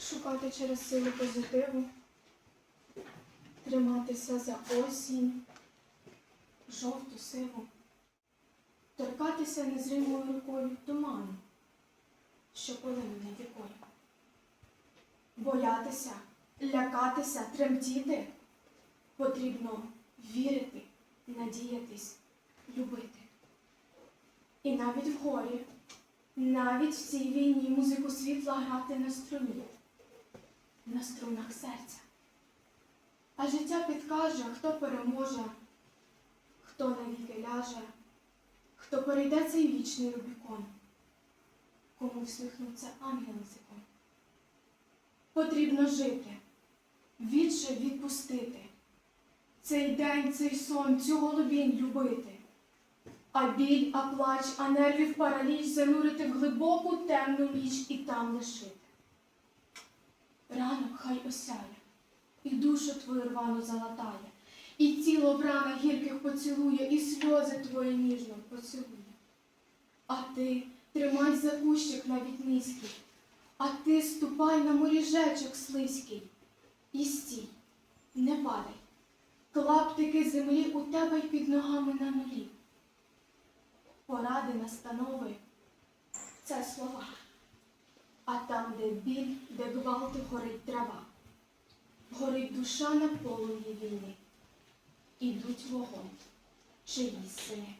шукати через силу позитиву, триматися за осінь, жовту сиву, торкатися незримою рукою туману, що полине над вікою. Боятися, лякатися, тремтіти потрібно вірити, надіятись, любити. І навіть в горі, навіть в цій війні музику світла грати на струні, на струнах серця. А життя підкаже, хто переможе, хто навіки ляже, хто перейде цей вічний Рубікон, кому всміхнуться ангели зиком. Потрібно жити, відше відпустити. Цей день, цей сон, цю голубінь любити. А біль, а плач, а нервів параліч занурити в глибоку темну ніч і там лишити. Ранок хай осяє, і душу твою рвану залатає, і тіло в ранах гірких поцілує, і сльози твої ніжно поцілує. А ти тримай за кущик навіть низький, а ти ступай на моріжечок слизький. І стій, не падай, клаптики землі у тебе й під ногами на нулі. Поради, настанови це слова. А там, де біль, де гвалти горить трава, горить душа на полум'ї війни, ідуть вогонь, чиїсь сини.